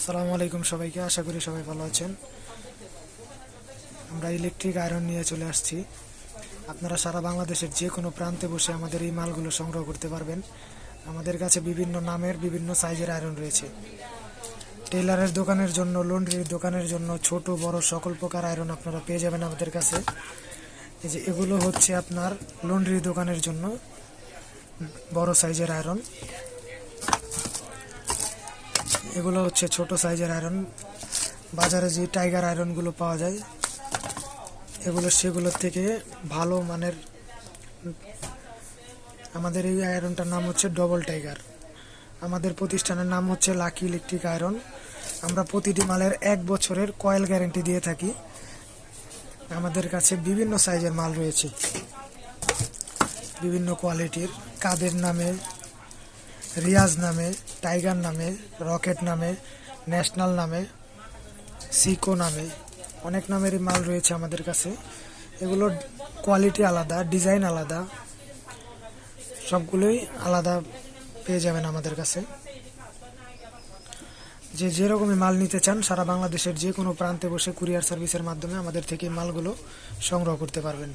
আসসালামু আলাইকুম সবাইকে, আশা করি সবাই ভালো আছেন। আমরা ইলেকট্রিক আয়রন নিয়ে চলে আসছি। আপনারা সারা বাংলাদেশের যে কোনো প্রান্তে বসে আমাদের এই মালগুলো সংগ্রহ করতে পারবেন। আমাদের কাছে বিভিন্ন নামের, বিভিন্ন সাইজের আয়রন রয়েছে। টেলারের দোকানের জন্য লন্ড্রির দোকানের জন্য ছোট, বড় সকল প্রকার আয়রন আপনারা পেয়ে যাবেন আমাদের কাছে। এই যে এগুলো হচ্ছে আপনার লন্ড্রির দোকানের জন্য বড় সাইজের আয়রন এগুলো হচ্ছে ছোট সাইজের আয়রন বাজারে যে টাইগার আয়রনগুলো পাওয়া যায়, এগুলো সেগুলোর থেকে ভালো মানের আমাদের এই আয়রনটার নাম হচ্ছে ডবল টাইগার আমাদের প্রতিষ্ঠানের নাম হচ্ছে লাকি ইলেকট্রিক আয়রন আমরা প্রতিটি মালের এক বছরের কয়েল গ্যারেন্টি দিয়ে থাকি। আমাদের কাছে বিভিন্ন সাইজের মাল রয়েছে। বিভিন্ন কোয়ালিটির কাদের নামে রিয়াজ নামে, টাইগার নামে, রকেট নামে, ন্যাশনাল নামে, সিকো নামে, অনেক নামেরই মাল রয়েছে আমাদের কাছে। এগুলোর কোয়ালিটি আলাদা, ডিজাইন আলাদা, সবগুলোই আলাদা পেয়ে যাবেন আমাদের কাছে। যে যেরকমই মাল নিতে চান, সারা বাংলাদেশের যে কোনো প্রান্তে বসে কুরিয়ার সার্ভিসের মাধ্যমে আমাদের থেকে মালগুলো সংগ্রহ করতে পারবেন।